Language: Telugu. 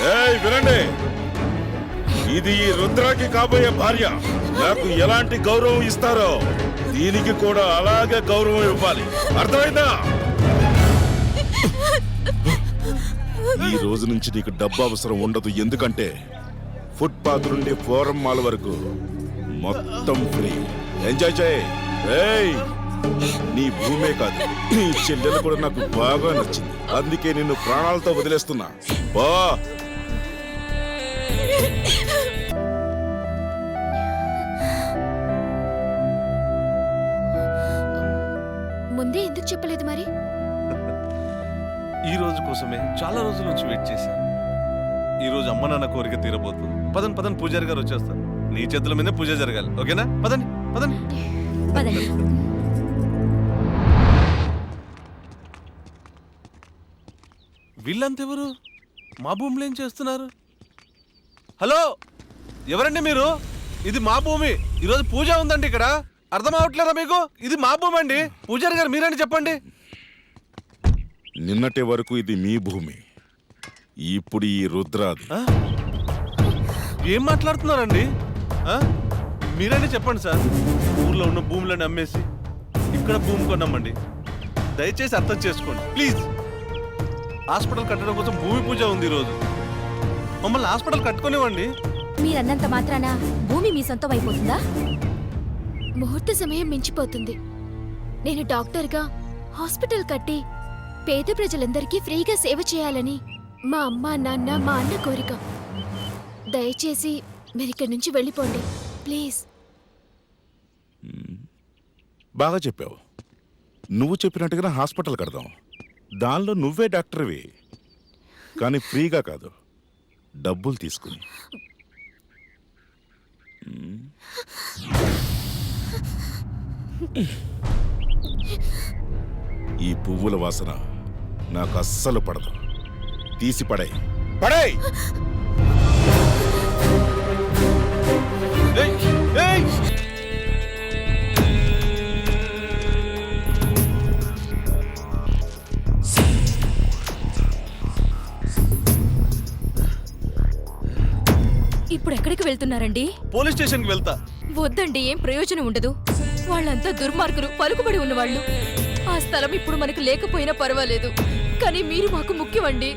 ఏయ్ వినండి. ఇది ఈ రుద్రాకి కాబోయే భార్య. నాకు ఎలాంటి గౌరవం ఇస్తారో దీనికి కూడా అలాగే గౌరవం ఇవ్వాలి. అర్థమైందా? ఈ రోజు నుంచి నీకు డబ్బు అవసరం ఉండదు. ఎందుకంటే ఫుట్పాత్ నుండి ఫోరం మాల్ వరకు మొత్తం ఫ్రీ. ఎంజాయ్ చేయి. ఏయ్ నీ భూమే కాదు. నీ చెల్లెలు కూడా నాకు బాగా నచ్చింది. అందుకే నిన్ను ప్రాణాలతో వదిలేస్తున్నా. బా. ముందే ఎందుకు చెప్పలేదు మరి? ఈ రోజు కోసమే చాలా రోజుల నుంచి వెయిట్ చేశాను. ఈ రోజు అమ్మ నాన్న కోరిక తీరబోతుంది. పదండి పదండి పూజారి గారు వచ్చేస్తారు. నీ చేతుల మీద పూజ జరగాలి. ఓకేనా? పదండి పదండి. పదండి. వీళ్ళంతా ఎవరు మా భూమిలో ఏం చేస్తున్నారు? హలో? ఎవరండి మీరు? ఇది మా భూమి. ఈరోజు పూజ ఉందండి ఇక్కడ. అర్థం అవట్లేదా మీకు? ఇది మా భూమి అండి పూజారి గారు మీరండి చెప్పండి. నిన్నటి వరకు ఇది మీ భూమి. ఇప్పుడు ఈ రుద్రాది? ఏం మాట్లాడుతున్నారండి? ఆ? మీరండి చెప్పండి సార్. ఊర్లో ఉన్న భూములను అమ్మేసి ఇక్కడ భూమి కొన్నామండి దయచేసి అర్థం చేసుకోండి. ప్లీజ్. హాస్పిటల్ కట్టడం కోసం భూమి పూజ ఉంది ఈరోజు. మమ్మల్ని హాస్పిటల్ కట్టుకునివ్వండి. మీరన్నంత మాత్రాన భూమి మీ సొంతం అయిపోతుందా? ముహూర్త సమయం మించిపోతుంది. నేను డాక్టర్గా హాస్పిటల్ కట్టి పేద ప్రజలందరికీ ఫ్రీగా సేవ చేయాలని మా అమ్మ నాన్న మా అన్న కోరిక. దయచేసి మీరిక్కడి నుంచి వెళ్ళిపోండి. ప్లీజ్. బాగా చెప్పావు. నువ్వు చెప్పినట్టుగా హాస్పిటల్ కడదాం. దానిలో నువ్వే డాక్టర్వి. కానీ ఫ్రీగా కాదు. డబ్బులు తీసుకుని. ఈ పువ్వుల వాసన నాకు అస్సలు పడదు. తీసి పడాయి. పడాయి! ఏయ్! ఏయ్! ఇప్పుడు ఎక్కడికి వెళ్తున్నారండి? పోలీస్ స్టేషన్కి వెళ్తా. వద్దండి ఏం ప్రయోజనం ఉండదు. వాళ్ళంతా దుర్మార్గులు పలుకుబడి ఉన్నవాళ్ళు. ఆ స్థలం ఇప్పుడు మనకు లేకపోయినా పర్వాలేదు. కానీ మీరు మాకు ముఖ్యమండి.